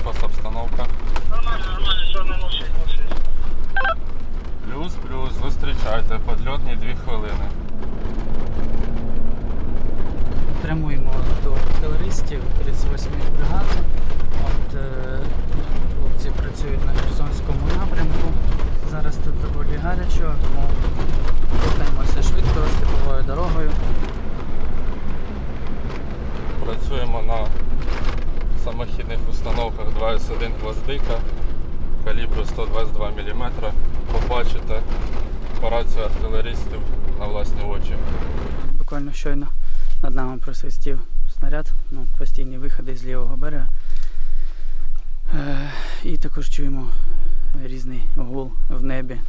Як у вас обстановка? Нормально, нормально, все, на 06, 06. Плюс, плюс, зустрічайте, подльотні 2 хвилини. Прямуємо до артилеристів 38-ї бригади. От, е, хлопці працюють на Херсонському напрямку. Зараз тут доволі гарячо, тому 2С1 гвоздика калібру 122 мм. Побачите операцію артилеристів на власні очі. Буквально щойно над нами просвистів снаряд, ну, постійні виходи з лівого берега. Е, і також чуємо різний гул в небі.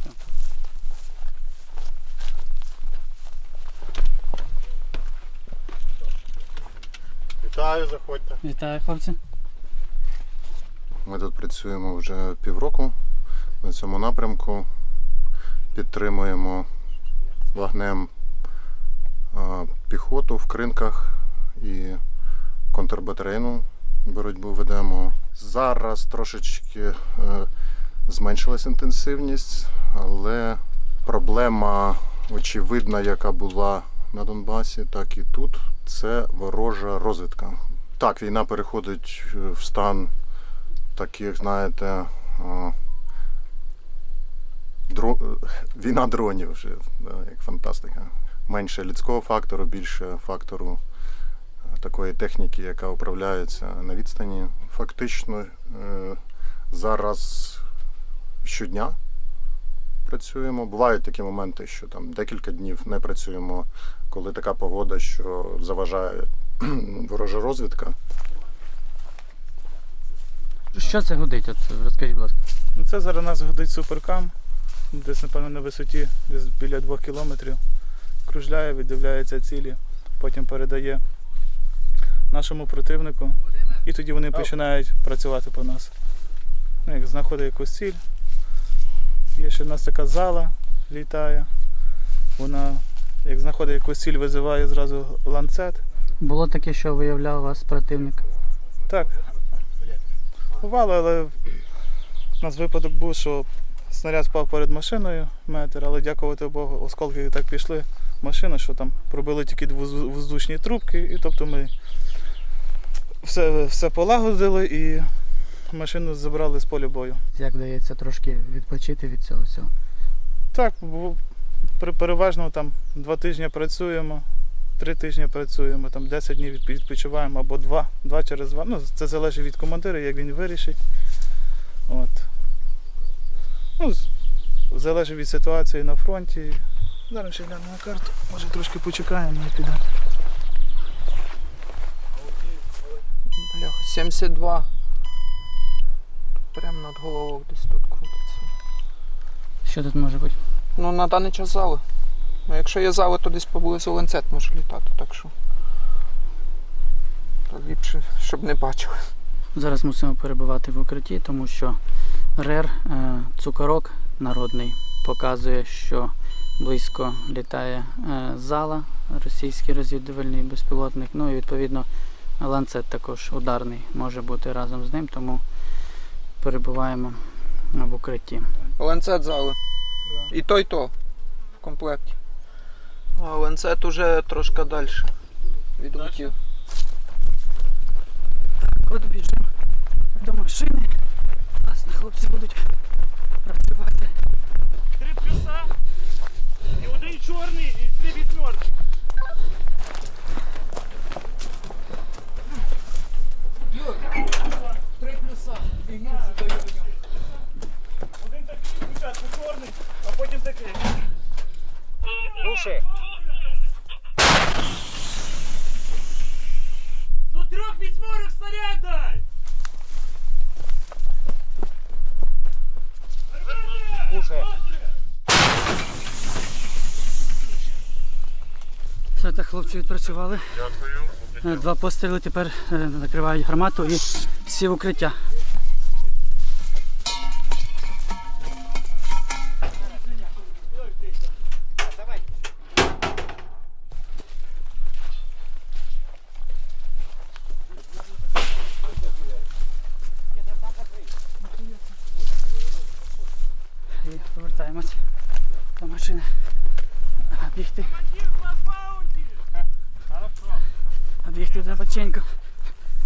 Вітаю, заходьте. Вітаю, хлопці. Ми тут працюємо вже півроку на цьому напрямку. Підтримуємо вогнем піхоту в кринках і контрбатарейну боротьбу ведемо. Зараз трошечки е, зменшилась інтенсивність, але проблема очевидна, яка була на Донбасі, так і тут, це ворожа розвідка. Так, війна переходить е, в стан таких, знаєте, дро... війна дронів вже, да, як фантастика. Менше людського фактору, більше фактору е, такої техніки, яка управляється на відстані. Фактично е, зараз щодня працюємо. Бувають такі моменти, що там декілька днів не працюємо, коли така погода, що заважає ворожа розвідка. Що це гудить? От розкажіть, будь ласка. Ну, Це зараз у нас годить суперкам, десь, напевно, на висоті, десь біля двох кілометрів. Кружляє, віддивляється цілі, потім передає нашому противнику. І тоді вони починають працювати по нас. Ну, як знаходить якусь ціль. Є ще в нас така зала літає. Вона, як знаходить якусь ціль, визиває зразу ланцет. Було таке, що виявляв вас противник. Так. Бувало, але у нас випадок був, що снаряд впав перед машиною метр, але дякувати Богу, осколки так пішли в машину, що там пробили тільки воз- воздушні трубки, і тобто ми все, все полагодили і машину забрали з поля бою. Як вдається трошки відпочити від цього всього. Так, переважно там два тижні працюємо, три тижні працюємо, там 10 днів відпочиваємо або два, два через два. Ну, це залежить від командира, як він вирішить. От. Ну, залежить від ситуації на фронті. Зараз ще глянемо на карту, може трошки почекаємо і підемо. Бляха, 72. Тут прямо над головою десь тут крутиться. Що тут може бути? Ну, на даний час зали. Ну, якщо є зали, то десь поблизу ланцет може літати, так що. То ліпше, щоб не бачили. Зараз мусимо перебувати в укритті, тому що РЕР, е, цукорок народний, показує, що близько літає е, зала, російський розвідувальний безпілотник. Ну і відповідно ланцет також ударний може бути разом з ним, тому перебуваємо в укритті. Ланцет зали. І то, і то. В комплекті. А ланцет уже трошки далі. Відлетів. От біжимо до машини. Нас на хлопці будуть працювати. Три плюса і один чорний, і три вісьмерки. Три плюса. І гірше даю до нього. Один такий спочатку чорний, а потім такий. Руши. До трьох вісьмерок снаряд дай! Руши. Все так хлопці відпрацювали. Дякую. Два постріли тепер е, накривають гармату і всі в укриття.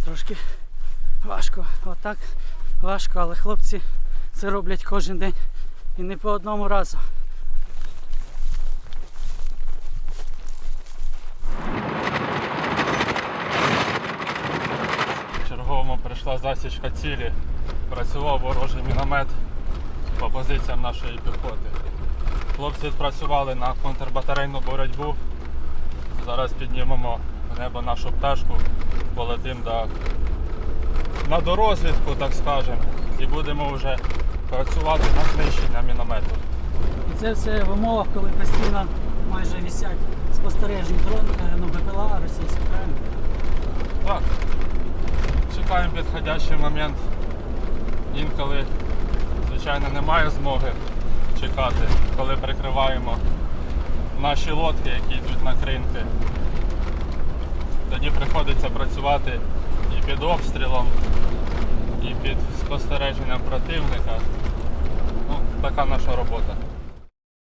Трошки важко. Отак важко, але хлопці це роблять кожен день і не по одному разу. Черговому прийшла засічка цілі. Працював ворожий міномет по позиціям нашої піхоти. Хлопці відпрацювали на контрбатарейну боротьбу. Зараз піднімемо небо нашу пташку, полетимо до, на дорозвідку, так скажемо, і будемо вже працювати на знищення міномету. І це все в умовах, коли постійно майже висять спостережні дрони, е, ну БПЛА російські, правильно? Так. Чекаємо підходящий момент. Інколи, звичайно, немає змоги чекати, коли прикриваємо наші лодки, які йдуть на кринки. Тоді приходиться працювати і під обстрілом, і під спостереженням противника. Ну, така наша робота.